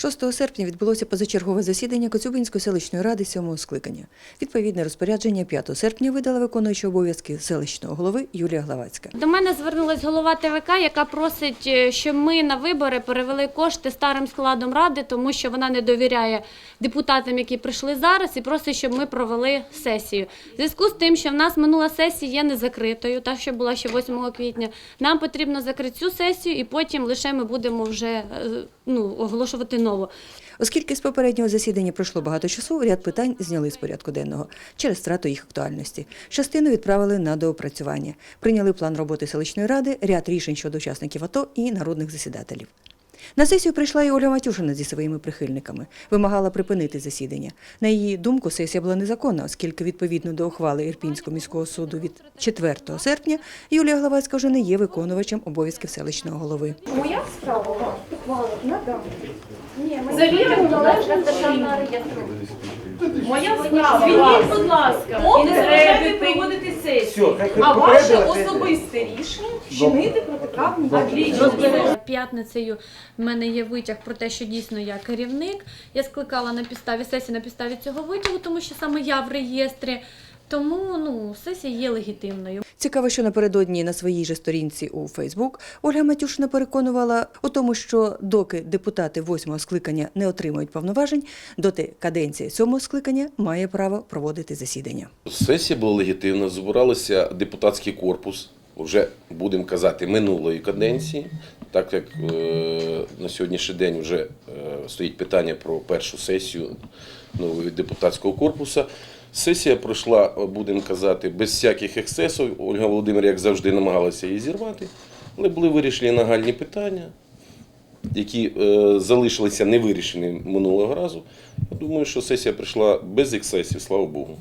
6 серпня відбулося позачергове засідання Коцюбинської селищної ради сьомого скликання. Відповідне розпорядження 5 серпня видала виконуюча обов'язки селищного голови Юлія Главацька. До мене звернулась голова ТВК, яка просить, е, щоб ми на вибори перевели кошти старим складом ради, тому що вона не довіряє депутатам, які прийшли зараз, і просить, щоб ми провели сесію. В зв'язку з тим, що в нас минула сесія є незакритою, та що була ще 8 квітня. Нам потрібно закрити цю сесію, і потім лише ми будемо вже е, ну, оголошувати нову. Оскільки з попереднього засідання пройшло багато часу, ряд питань зняли з порядку денного через втрату їх актуальності. Частину відправили на доопрацювання. Прийняли план роботи селищної ради, ряд рішень щодо учасників АТО і народних засідателів. На сесію прийшла і Ольга Матюшина зі своїми прихильниками. Вимагала припинити засідання. На її думку, сесія була незаконна, оскільки відповідно до ухвали Ірпінського міського суду від 4 серпня Юлія Главацька вже не є виконувачем обов'язків селищного голови. Моя справа ухвалу надам. Завіримо належним державного реєстру. Моя справа. Звільніть, будь ласка, і не заважайте проводити сесію. А ваше особисте рішення вчинити протиправні дії. П'ятницею в мене є витяг про те, що дійсно я керівник. Я скликала на підставі сесії на підставі цього витягу, тому що саме я в реєстрі. Тому ну, сесія є легітимною. Цікаво, що напередодні на своїй же сторінці у Фейсбук Ольга Матюшина переконувала у тому, що доки депутати восьмого скликання не отримують повноважень, доти каденція сьомого скликання має право проводити засідання. Сесія була легітимна, збиралися депутатський корпус, вже будемо казати, минулої каденції, так як е, на сьогоднішній день вже е, стоїть питання про першу сесію нового депутатського корпусу. Сесія пройшла, будемо казати, без всяких ексцесів. Ольга Володимир, як завжди, намагалася її зірвати, але були вирішені нагальні питання, які е, залишилися невирішені минулого разу. Я думаю, що сесія прийшла без ексцесів, слава Богу.